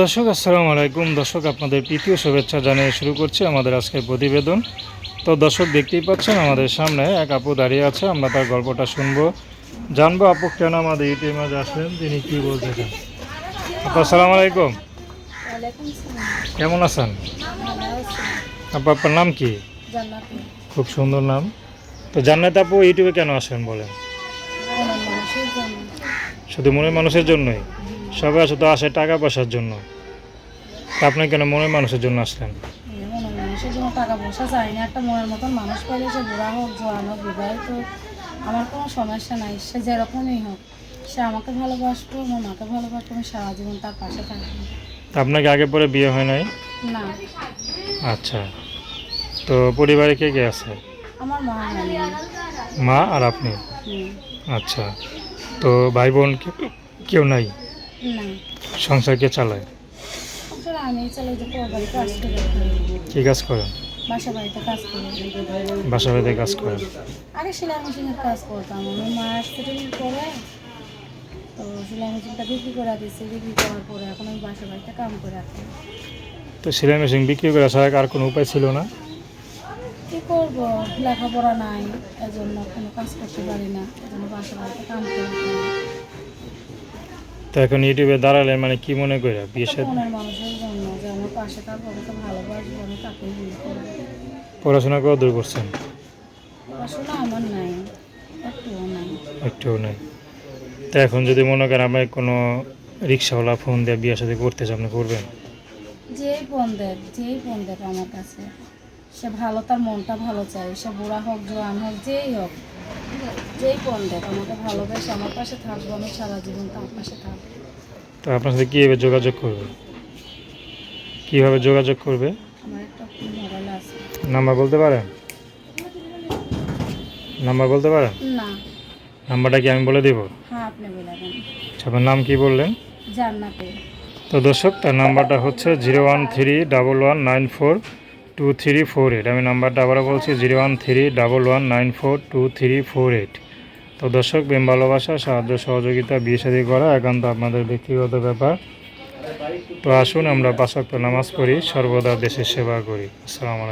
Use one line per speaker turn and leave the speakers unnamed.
দর্শক আসসালামু আলাইকুম। দর্শক আপনাদের তৃতীয় শুভেচ্ছা জানিয়ে শুরু করছি আমাদের আজকের প্রতিবেদন। তো দর্শক দেখতেই পাচ্ছেন আমাদের সামনে এক আপু দাঁড়িয়ে আছে আমরা তার গল্পটা শুনব। জানব আপু কেন আমাদের ইউটিউবে মাঝে আসলেন তিনি কী বলতে চান? আপু আসসালামু আলাইকুম। কেমন আছেন? আপু আপনার নাম কি? খুব সুন্দর নাম। তো জান্নাত আপু ইউটিউবে কেন আসেন বলেন? শুধু মনের মানুষের জন্যই? সবাই আসে তো আসে টাকা পয়সার জন্য। তা আপনি কেন মনের মানুষের জন্য আসলেন?
মানুষের জন্য টাকা পয়সা চাই না একটা মনের মতন মানুষ পাইলে সে বুড়া হোক জোয়ান হোক বিবাহিত আমার কোনো সমস্যা নাই সে যেরকমই হোক সে আমাকে ভালোবাসবো আমার মাকে ভালোবাসবো আমি সারা জীবন তার পাশে থাকব।
তা আপনাকে আগে পরে বিয়ে হয় নাই?
না।
আচ্ছা। তো পরিবারে কে কে আছে?
আমার মা
মা আর আপনি? আচ্ছা। তো ভাই বোন কেউ নাই?
না।
সংসার কে চালায়?
আমি চলে যে বাড়ি কাজ করে।
কি কাজ করেন?
বাসা বাড়িতে কাজ করি।
বাসা বাড়িতে কাজ করেন?
আগে সেলাই মেশিনের কাজ করতাম। আমি মা অ্যাক্সিডেন্ট করে তো সেলাই মেশিনটা বিক্রি করে দিচ্ছি বিক্রি করার পরে এখন আমি বাসা বাড়িতে কাম করে রাখি
তো সেলাই মেশিন বিক্রি করে ছাড়া আর কোনো উপায় ছিল না?
কী করব? লেখাপড়া নাই এজন্য কোনো কাজ করতে পারি না। এজন্য বাসা বাড়িতে কাম করে।
তো এখন ইউটিউবে দাঁড়ালেন মানে কি মনে করে বিয়ে পড়াশোনা করে দূর করছেন?
একটুও নাই।
তো এখন যদি মনে করেন আমি কোনো রিক্সাওয়ালা ফোন দিয়ে বিয়ে সাথে করতে চান আপনি করবেন?
যেই ফোন দেখ যেই ফোন দেখ আমার কাছে সে ভালো তার মনটা ভালো চাই সে বুড়া হোক জোয়ান হোক যেই হোক। যেই ফোন দেখ আমাকে ভালোবেসে আমার পাশে থাকব আমি সারা জীবন তার পাশে থাকব।
তো আপনার সাথে কীভাবে যোগাযোগ করবে? কীভাবে যোগাযোগ করবে?
আমার একটা মোবাইল আছে।
নাম্বার বলতে পারেন? নাম্বার বলতে পারেন?
না।
নাম্বারটা কি আমি বলে দিব?
হ্যাঁ আপনি বলে দেন।
আচ্ছা, আপনার নাম কি বললেন?
জান্নাতে।
তো দর্শক তার নাম্বারটা হচ্ছে zero one three double one nine four two three four eight আমি নাম্বারটা আবারও বলছি zero one three double one nine four two three four eight তো দর্শক, প্রেম, ভালোবাসা, সাহায্য, সহযোগিতা, বিয়ে শাদী করা একান্ত আপনাদের ব্যক্তিগত ব্যাপার। তো আসুন আমরা বাসক্ত নামাজ পড়ি, সর্বদা দেশের সেবা করি। আসসালামু